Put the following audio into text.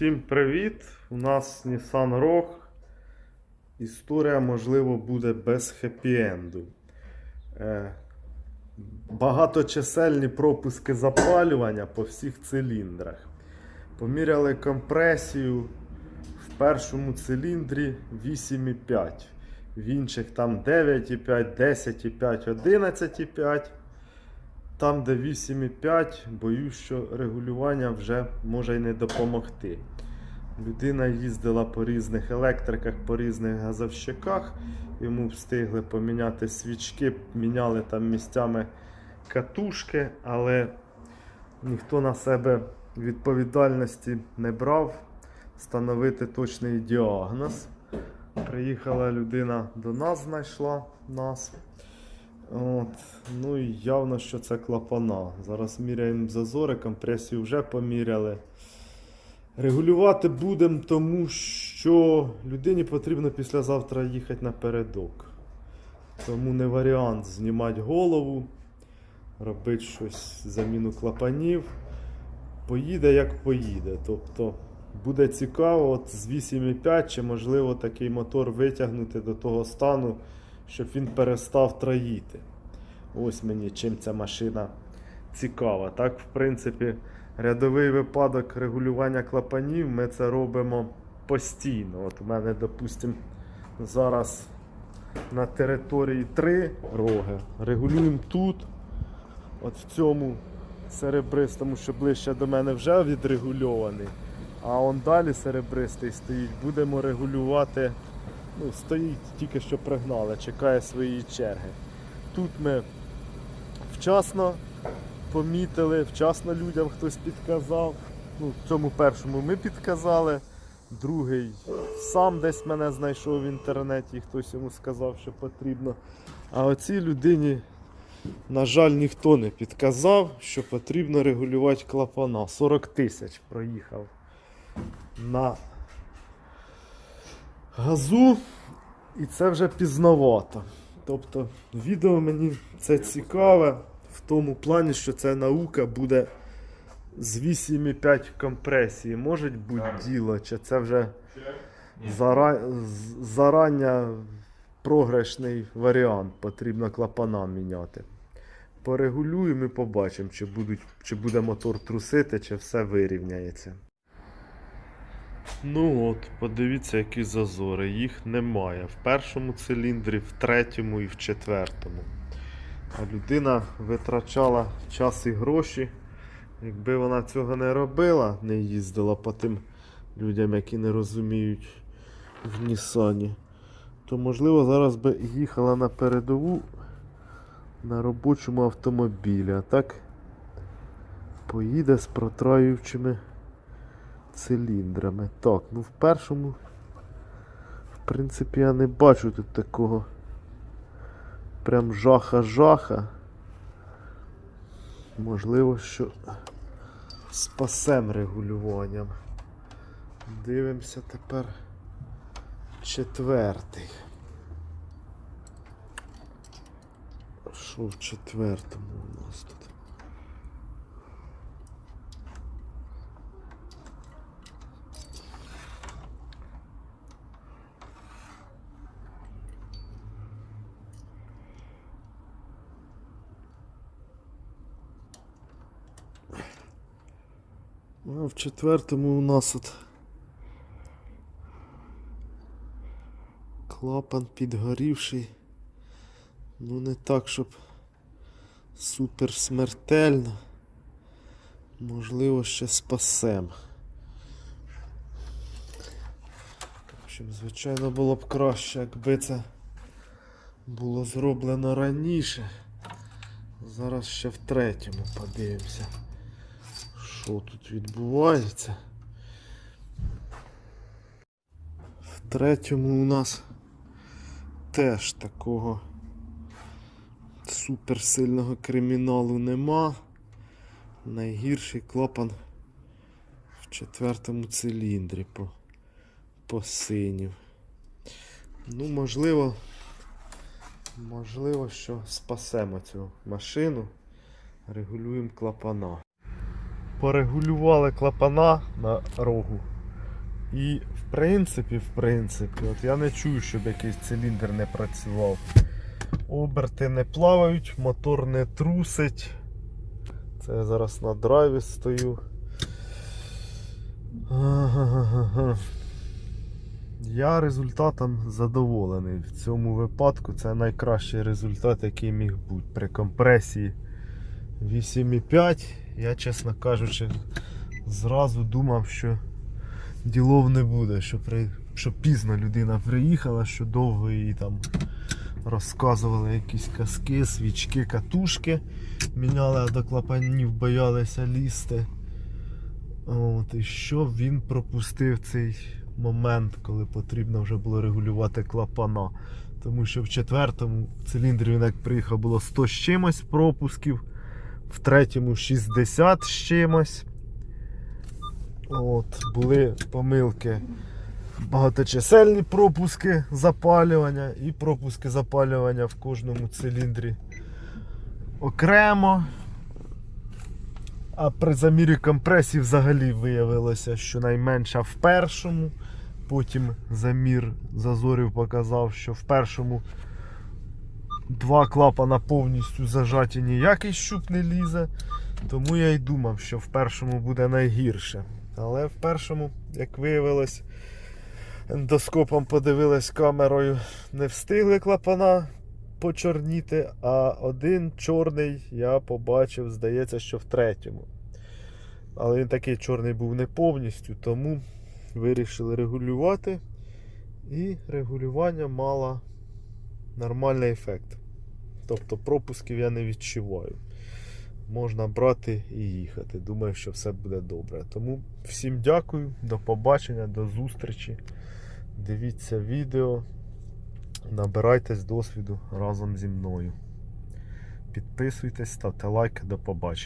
Всім привіт! У нас Nissan Rogue. Історія, можливо, буде без хеппі-енду. Багаточисельні пропуски запалювання по всіх циліндрах. Поміряли компресію в першому циліндрі 8,5. В інших там 9,5, 10,5, 11,5. Там, де 8,5, боюсь, що регулювання вже може й не допомогти. Людина їздила по різних електриках, по різних газовщиках. Йому встигли поміняти свічки, міняли там місцями катушки, але ніхто на себе відповідальності не брав встановити точний діагноз. Приїхала людина до нас, знайшла нас. От. Ну явно, що це клапана. Зараз міряємо зазори, компресію вже поміряли. Регулювати будемо, тому що людині потрібно післязавтра їхати напередок. Тому не варіант знімати голову, робити щось заміну клапанів. Поїде як поїде. Тобто буде цікаво от з 8,5 чи можливо такий мотор витягнути до того стану, щоб він перестав троїти. Ось мені чим ця машина цікава. Так, в принципі, рядовий випадок регулювання клапанів ми це робимо постійно. От у мене, допустимо, зараз на території 3 роги. Регулюємо тут, от в цьому серебристому, що ближче до мене вже відрегульований. А он далі серебристий стоїть. Будемо регулювати. Ну, стоїть, тільки що пригнали, чекає своєї черги. Тут ми вчасно помітили, вчасно людям хтось підказав. Ну, в цьому першому ми підказали. Другий сам десь мене знайшов в інтернеті, хтось йому сказав, що потрібно. А оцій людині, на жаль, ніхто не підказав, що потрібно регулювати клапана. 40 тисяч проїхав на газу, і це вже пізновато. Тобто, відео мені це цікаве в тому плані, що це наука буде з 8,5 компресії. Може бути діло, чи це вже зара... зарання програшний варіант, потрібно клапана міняти. Порегулюємо і побачимо, чи, будуть, чи буде мотор трусити, чи все вирівняється. Ну от, подивіться, які зазори. Їх немає. В першому циліндрі, в третьому і в четвертому. А людина витрачала час і гроші. Якби вона цього не робила, не їздила по тим людям, які не розуміють в Нісані, то можливо зараз би їхала на передову на робочому автомобілі. А так поїде з протраюючими циліндрами. Так, ну в першому, в принципі, я не бачу тут такого прям жаха-жаха. Можливо, що спасем регулюванням. Дивимося тепер четвертий. Що в четвертому у нас тут? А в четвертому у нас от клапан підгорівший. Ну не так, щоб супер смертельно. Можливо, ще спасем. В общем, звичайно, було б краще, якби це було зроблено раніше. Зараз ще в третьому подивимося що тут відбувається. В третьому у нас теж такого суперсильного криміналу нема. Найгірший клапан в четвертому циліндрі по, по синів. Ну, можливо, можливо, що спасемо цю машину. Регулюємо клапана порегулювали клапана на рогу. І в принципі, в принципі, от я не чую, щоб якийсь циліндр не працював. Оберти не плавають, мотор не трусить. Це я зараз на драйві стою. Я результатом задоволений. В цьому випадку це найкращий результат, який міг бути. При компресії 8,5. Я, чесно кажучи, зразу думав, що ділов не буде, що, при... що пізно людина приїхала, що довго її там розказували якісь казки, свічки, катушки. Міняли, а до клапанів боялися лізти. От, і що він пропустив цей момент, коли потрібно вже було регулювати клапана. Тому що в четвертому циліндрі він як приїхав було 100 з чимось пропусків, в третьому 60 з чимось. От, були помилки. Багаточисельні пропуски запалювання і пропуски запалювання в кожному циліндрі окремо. А при замірі компресії взагалі виявилося, що найменша в першому. Потім замір зазорів показав, що в першому два клапана повністю зажаті, ніякий щуп не лізе. Тому я й думав, що в першому буде найгірше. Але в першому, як виявилось, ендоскопом подивились камерою, не встигли клапана почорніти, а один чорний я побачив, здається, що в третьому. Але він такий чорний був не повністю, тому вирішили регулювати. І регулювання мало нормальний ефект. Тобто пропусків я не відчуваю. Можна брати і їхати. Думаю, що все буде добре. Тому всім дякую, до побачення, до зустрічі. Дивіться відео, набирайтесь досвіду разом зі мною. Підписуйтесь, ставте лайки, до побачення.